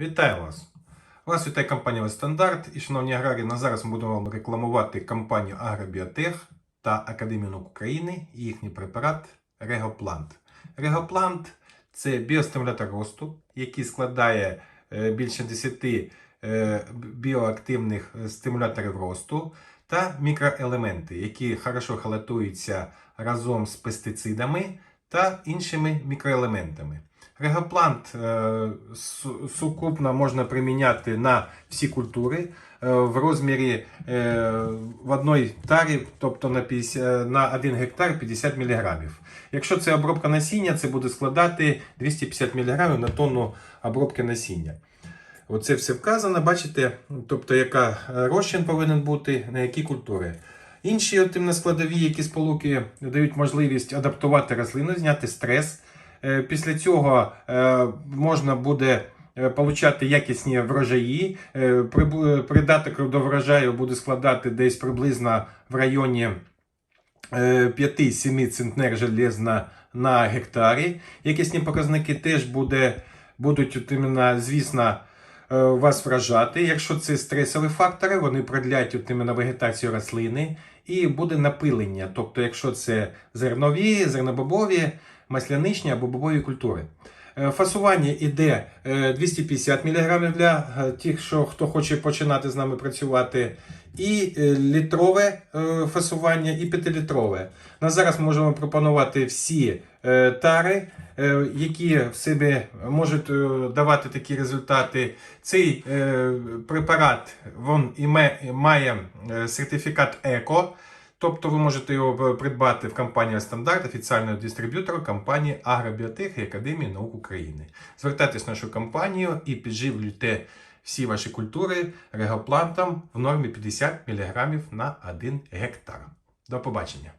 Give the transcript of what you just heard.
Вітаю вас! Вас вітає компанія «Стандарт» і шановні аграрії, на зараз ми будемо вам рекламувати компанію Агробіотех та Академію наук України і їхній препарат Регоплант. Регоплант це біостимулятор росту, який складає е, більше 10 е, біоактивних е, стимуляторів росту та мікроелементи, які хорошо халатуються разом з пестицидами та іншими мікроелементами. Регоплант е, сукупно можна приміняти на всі культури е, в розмірі е, в одній тарі, тобто на, 50, на 1 гектар 50 мг. Якщо це обробка насіння, це буде складати 250 мг на тонну обробки насіння. Оце все вказано, бачите, тобто яка розчин повинен бути, на які культури. Інші складові, які сполуки дають можливість адаптувати рослину, зняти стрес. Е, Після цього е, можна буде е, получати якісні врожаї. Придаток до врожаю буде складати десь приблизно в районі е, 5-7 центнер железна на гектарі. Якісні показники теж буде, будуть от іменно, звісно, вас вражати. Якщо це стресові фактори, вони продлять от іменно вегетацію рослини і буде напилення. Тобто, якщо це зернові, зернобобові, масляничні або бобові культури. Е, Фасування іде е, 250 мг для е, тих, що хто хоче починати з нами працювати, і е, літрове е, фасування, і п'ятилітрове. На зараз можемо пропонувати всі е, тари, е, які в себе можуть е, давати такі результати. Цей е, препарат він має е, сертифікат ЕКО. Тобто ви можете його придбати в компанії Стандарт, офіційного дистриб'ютора компанії Агробіотех і Академії наук України. Звертайтесь в нашу компанію і підживлюйте всі ваші культури регоплантом в нормі 50 мг на 1 гектар. До побачення!